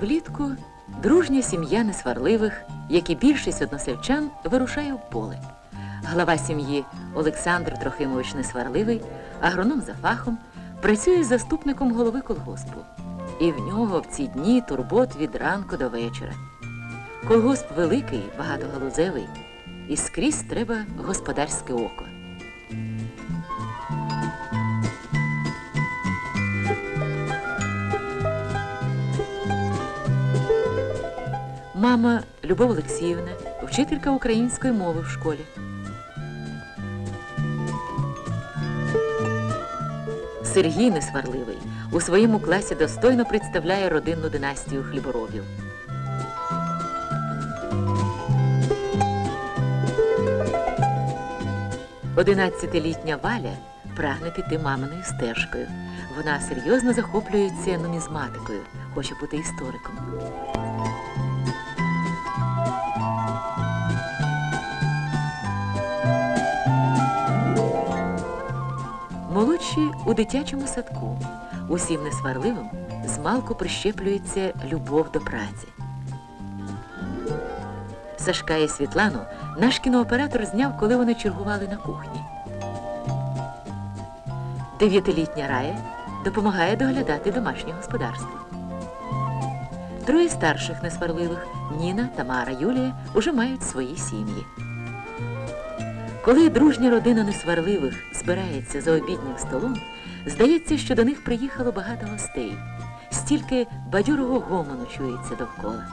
Влітку дружня сім'я несварливих, як і більшість односельчан, вирушає в поле. Глава сім'ї Олександр Трохимович Несварливий, агроном за фахом, працює заступником голови колгоспу. І в нього в ці дні турбот від ранку до вечора. Колгосп великий, багатогалузевий, і скрізь треба господарське око. Мама Любов Олексіївна, вчителька української мови в школі. Сергій Несварливий у своєму класі достойно представляє родинну династію хліборобів. Одинадцятилітня Валя прагне піти маминою стежкою. Вона серйозно захоплюється нумізматикою, хоче бути істориком. Молодші у дитячому садку. Усім несварливим змалку прищеплюється любов до праці. Сашка і Світлану наш кінооператор зняв, коли вони чергували на кухні. Дев'ятилітня Рая допомагає доглядати домашнє господарство. Троє старших несварливих Ніна, Тамара, Юлія уже мають свої сім'ї. Коли дружня родина несварливих збирається за обіднім столом, здається, що до них приїхало багато гостей. Стільки бадьорого гомону чується довкола.